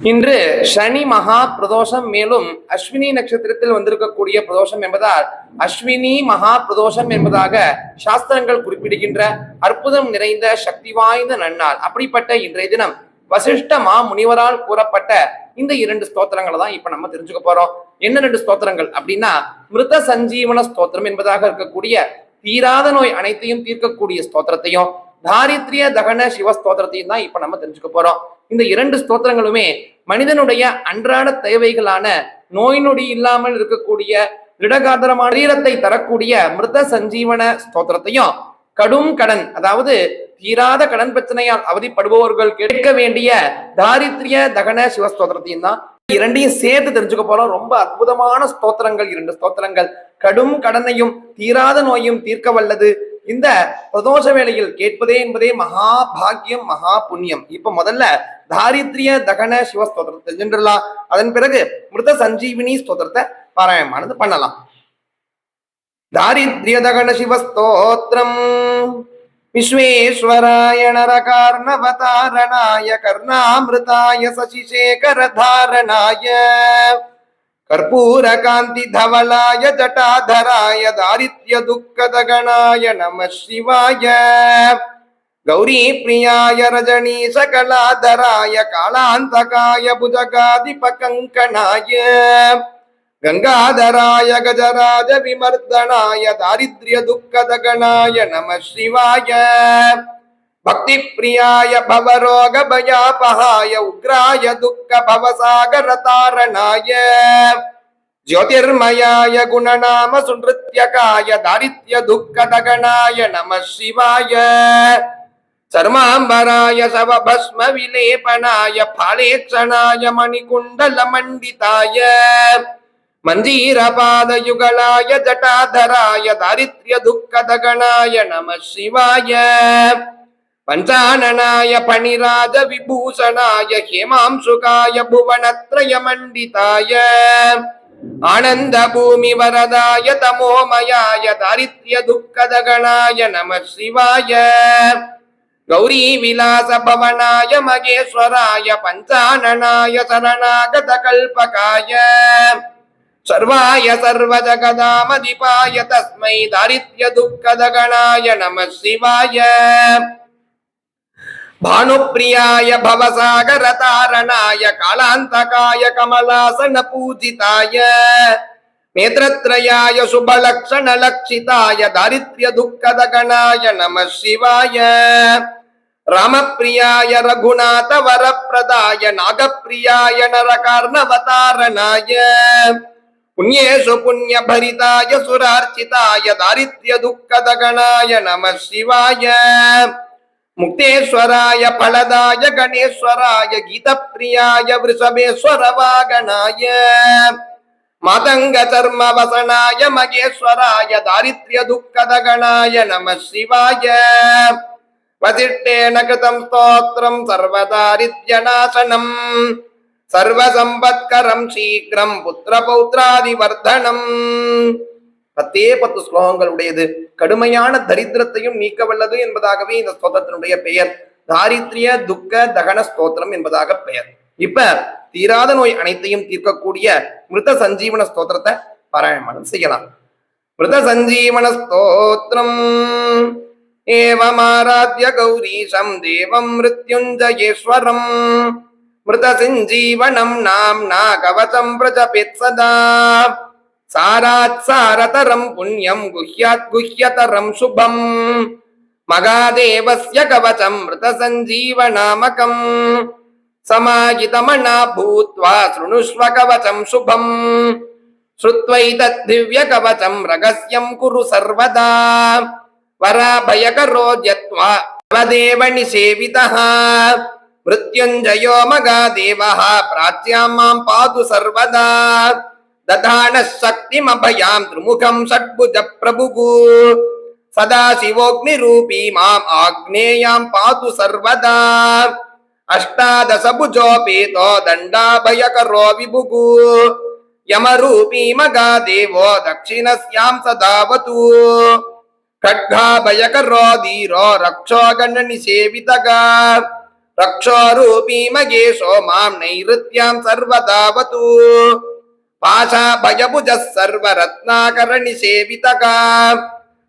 இன்று சனி மகா பிரதோஷம் மேலும் அஸ்வினி நட்சத்திரத்தில் வந்திருக்கக்கூடிய பிரதோஷம் என்பதால் அஸ்வினி மகா பிரதோஷம் என்பதாக சாஸ்திரங்கள் குறிப்பிடுகின்ற அற்புதம் நிறைந்த சக்தி வாய்ந்த நன்னாள். அப்படிப்பட்ட இன்றைய தினம் வசிஷ்ட மா முனிவரால் கூறப்பட்ட இந்த இரண்டு ஸ்தோத்திரங்களை தான் இப்ப நம்ம தெரிஞ்சுக்க போறோம். என்ன ரெண்டு ஸ்தோத்திரங்கள் அப்படின்னா மிருத சஞ்சீவன ஸ்தோத்திரம் என்பதாக இருக்கக்கூடிய தீராத நோய் அனைத்தையும் தீர்க்கக்கூடிய ஸ்தோத்திரத்தையும் தாரித்ரிய தகன சிவ ஸ்தோத்திரத்தையும் தான் இப்ப நம்ம தெரிஞ்சுக்க போறோம். இந்த இரண்டு ஸ்தோத்திரங்களுமே மனிதனுடைய அன்றாட தேவைகளான நோய் நொடி இல்லாமல் இருக்கக்கூடிய திடகாத்திரமான சரீரத்தை தரக்கூடிய மிருத சஞ்சீவன ஸ்தோத்திரத்தையும் கடும் கடன் அதாவது தீராத கடன் பிரச்சனையால் அவதிப்படுபவர்கள் கேட்க வேண்டிய தாரித்ரிய தகன சிவஸ்தோத்திரத்தையும் தான் இரண்டையும் சேர்த்து தெரிஞ்சுக்க போறோம். ரொம்ப அற்புதமான ஸ்தோத்திரங்கள் இரண்டு ஸ்தோத்திரங்கள். கடும் கடனையும் தீராத நோயும் தீர்க்க வல்லது. இந்த பிரதோஷ வேளையில் கேட்பதே என்பதே மகா பாக்கியம் மகா புண்ணியம் இப்ப முதல்ல தாரித்ரிய தகன சிவஸ்தோத்திரத்தை தெரிஞ்சுடலாம் அதன் பிறகு மிருத சஞ்சீவினி ஸ்தோத்திரத்தை பாராயணமானது பண்ணலாம். தாரித்ரிய தகன சிவஸ்தோத்திரம். விஸ்வேஸ்வராய நரகார்ணவதாரணாய கர்ணாமிருதாய சசிசேகரதாரணாய கற்பூர காந்தி தவலாய ஜட்டாதராய தாரித்ய துக்கதகணாய நம சிவாய. கௌரி பிரியாய ரஜனீச கலாதராய காளாந்தகாய பக்தி பிரியாய பவரோக பயாபகாய உக்ராய துக்க பவசாகர தாரணாய ஜோதிர்மயாய குணநாம சுன்ருத்யகாய தாரித்ய துக்க தகனாய நம சிவாய சர்மாம்பராய சவபஸ்ம விலேபனாய பாலேக்ஷணாய மணிகுண்டல மண்டிதாய மஞ்சீரபாதயுகளாய ஜட்டாதராய தாரித்ய துக்க தகனாய நம சிவாய பஞ்சானனாய பணிராஜ விபூஷணாய ஹேமாம்சுகாய புவனத்ரய மண்டிதாய ஆனந்த பூமி வரதாய தமோமயாய தாரித்ய துக்கதகணாய நம சிவாய. கௌரி விலாச பவனாய மகேஸ்வராய பஞ்சானனாய சரணாகத கல்பகாய. சர்வாய சர்வஜகதாமதிபாய தஸ்மை தாரித்ய துக்கதகணாய நம சிவாய. भानुप्रियाय भवसागरतारणाय कालान्तकाय कमलासन पूजिताय नेत्रत्रयाय शुभलक्षणलक्षिताय दारिद्र्यदुःखदगणाय नमः शिवाय रामप्रियाय रघुनाथ वरप्रदाय नागप्रियाय नरकार्णवतारणाय पुण्येषु पुण्यभरिताय सुरार्चिताय दारिद्र्यदुःखदगणाय नमः शिवाय முக்தேஸ்வராய பலதாய கணேஸ்வராய கீதப்பிரியாய விருஷபேஸ்வர வாகனாய மதங்க தர்ம வசனாய மகேஸ்வராய தாரித்ய துக்கதகணாய நம சிவாய. வசிட்டேன கிருதம் ஸ்தோத்திரம் சர்வதாரித்யநாசனம். சர்வசம்பத்கரம் சீக்கிரம் புத்திர பௌத்ராதிவர்தனம் பத்தே பத்து ஸ்லோகங்கள் உடையது கடுமையான தரித்திரத்தையும் நீக்க வல்லது என்பதாகவே இந்த ஸ்தோத்திரத்தினுடைய பெயர். தாரித்ரிய துக்க தகன ஸ்தோத்திரம் என்பதாக பெயர். இப்ப தீராத நோய் அனைத்தையும் தீர்க்கக்கூடிய மிருத சஞ்சீவன ஸ்தோத்திரத்தை பாராயணம் செய்யலாம். மிருத சஞ்சீவன ஸ்தோத்திரம். ஏவமாராத்ய கௌரீஷம் தேவம் மிருத்யுஞ்சயேஸ்வரம். மிருத சஞ்சீவனம் நாம்னா கவசம் பிரஜபேத் சதா. సారాత్ సారతరం పుణ్యం గుహ్యాత్ గుహ్యతరం శుభం. మగాదేవస్య కవచం మృత సంజీవనామకం. సమాజితమణా భూత్వా శృణుష్వ కవచం శుభం. శ్రుత్వైతద్దివ్య కవచం రగస్యం కురు సర్వదా. వరాభయకరో యత్వా దేవ నిషేవిత మృత్యుంజయో మగాదేవ. ప్రాచ్యాం మాం పాతు సర్వదా. దధాన శక్తిమభయాం త్రిముఖం షడ్భుజ ప్రభుగు సదాశివోగ్నిరూపీ మాం ఆగ్నేయాం పాతు సర్వదా అష్టాదశభుజోపీతో దండాభయకరో విభుగు యమరూపీ మగా దేవో దక్షిణస్యాం సదావతు ఖడ్గాభయకరో ధీరో రక్షోగణ నిషేవితగా రక్షోరూపీ మగేశో మాం నైరుత్యాం సర్వదావతు పాశాభయభుజ సర్వరత్నాకరణి సేవితగా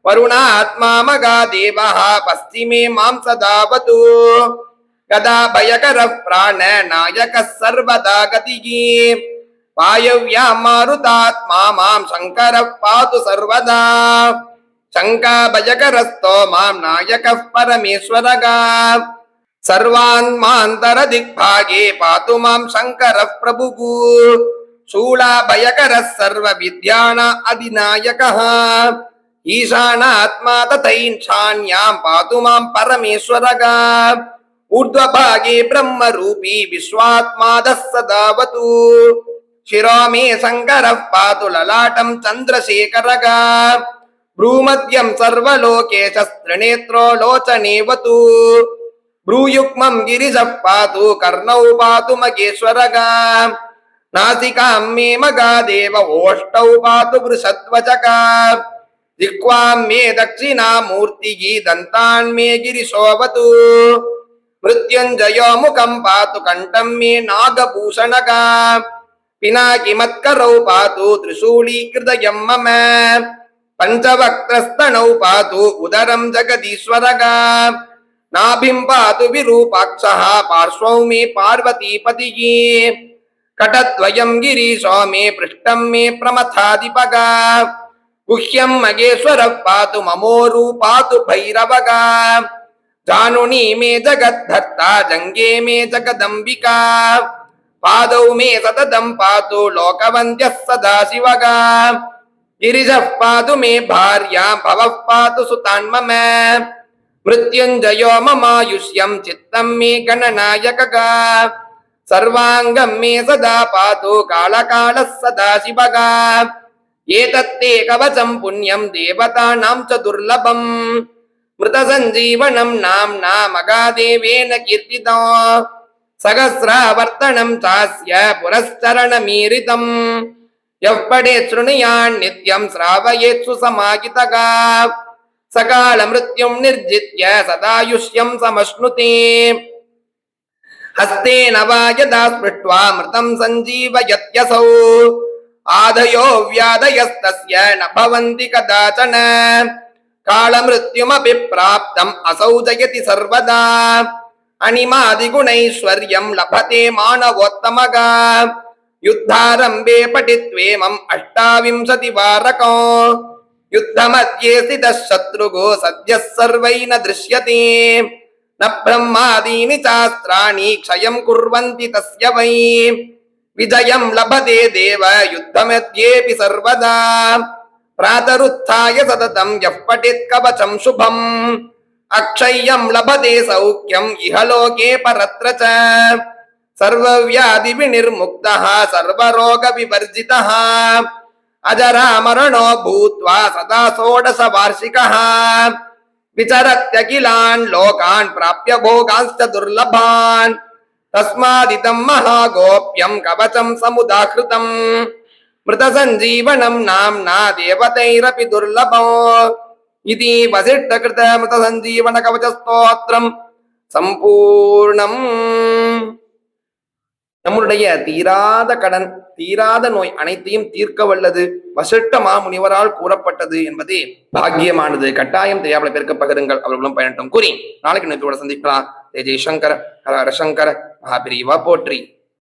వరుణాత్మా మగా దేవ పశ్చిమే మాం సదావతు గదా భయకర ప్రాణ నాయక సర్వదా గతి వాయవ్యా మారుతాత్మా మాం శంకర పాతు సర్వదా శంకా భయకరస్తో మాం నాయక పరమేశ్వరగా సర్వాన్మాంతర దిగ్భాగే పాతు మాం శంకర ప్రభుగు శూళాభయకర సర్వ విద్యాన అధినాయక ఈశానాత్మా తథైన్షాణ్యాం పాతు మాం పరమేశ్వరగా ఊర్ధ్వభాగే బ్రహ్మరూపీ విశ్వాత్మాదః సదావతు శిరోమే శంకరః పాతు లలాటం చంద్రశేఖరగా భ్రూమద్యం సర్వలోకేశస్త్రినేత్రో లోచనేవతు భ్రూయుగ్మం గిరిజః పాతు కర్ణౌ పాతు మగేశ్వరగా नासिकां मे मगा देव ओष्टौ पातु वृषध्वजका जिह्वां मे दक्षिणामूर्तिः दन्तान् मे गिरिशोऽवतु मृत्युञ्जयो मुखं पातु कण्ठं मे नागभूषणका पिनाकिमत्करौ पातु त्रिशूलीकृतयं मम पञ्चवक्त्रस्तनौ पातु उदरं जगदीश्वरगा नाभिं पातु विरूपाक्षः पार्श्वौ मे पार्वतीपतिः कटद्वयं गिरीशो मे पृष्ठं मे प्रमथाधिपगा गुह्यं मगेश्वरः पातु ममोरु पातु भैरवगा जानुनी मे जगद्धर्ता जङ्गे मे जगदम्बिका पादौ मे सततं पातु लोकवन्द्यः सदाशिवगा गिरिशः पातु मे भार्या भवः पातु सुतान्मम मृत्युञ्जयो ममायुष्यं चित्तं मे गणनायकगा सर्वाङ्गं मे सदा पातु कालकालः सदा शिवगा एतत्ते कवचं पुण्यं देवतानां च दुर्लभम् मृतसञ्जीवनं नाम्ना मगादेवेन कीर्तिता सहस्रावर्तनं चास्य पुरश्चरणमीरितम् यः पठेत् शृणुयान् नित्यं श्रावयेत्सु समाहितगा सकालमृत्युं निर्जित्य सदायुष्यं समश्नुते हस्तेन वा यदा स्पृष्ट्वा मृतं सञ्जीवयत्यसौ आदयो व्याधयस्तस्य न भवन्ति कदाचन कालमृत्युमपि प्राप्तम् असौ जयति सर्वदा अणिमादिगुणैश्वर्यं लभते मानवोत्तमगा युद्धारम्भे पठित्वेमम् अष्टाविंशतिवारको युद्धमध्ये स्थितः शत्रुः सद्यः सर्वै न दृश्यते न ब्रह्मादीनि शास्त्राणि क्षयं कुर्वन्ति तस्य वै विजयं लभते देव युद्धमध्येऽपि सर्वदा प्रातरुत्थाय सततं यः पठेत् कवचं शुभम् अक्षय्यं लभते सौख्यम् इह लोके परत्र च सर्वव्याधिविनिर्मुक्तः सर्वरोगविवर्जितः अजरामरणो भूत्वा सदा षोडशवार्षिकः విచరత్యఖిలాన్ లోకాన్ ప్రాప్య భోగాంశ్చ దుర్లభాన్ తస్మాదితం మహాగోప్యం కవచం సముదాహృతం మృత సంజీవనం నామ్నా దేవతైరపి దుర్లభం ఇది వసిష్ఠకృత మృత సంజీవన కవచ స్తోత్రం సంపూర్ణం நம்முடைய தீராத கடன் தீராத நோய் அனைத்தையும் தீர்க்க வல்லது வசிட்ட மாமுனிவரால் கூறப்பட்டது என்பதே பாக்கியமானது. கட்டாயம் தெரியாமல் பேருக்கு பகிருங்கள். அவர்களும் பயனட்டும். கூறி நாளைக்கு நினைப்போட சந்திக்கலாம். ஜெய் ஜெய்சங்கர ஹர ஹர மகாபிரிவா போற்றி.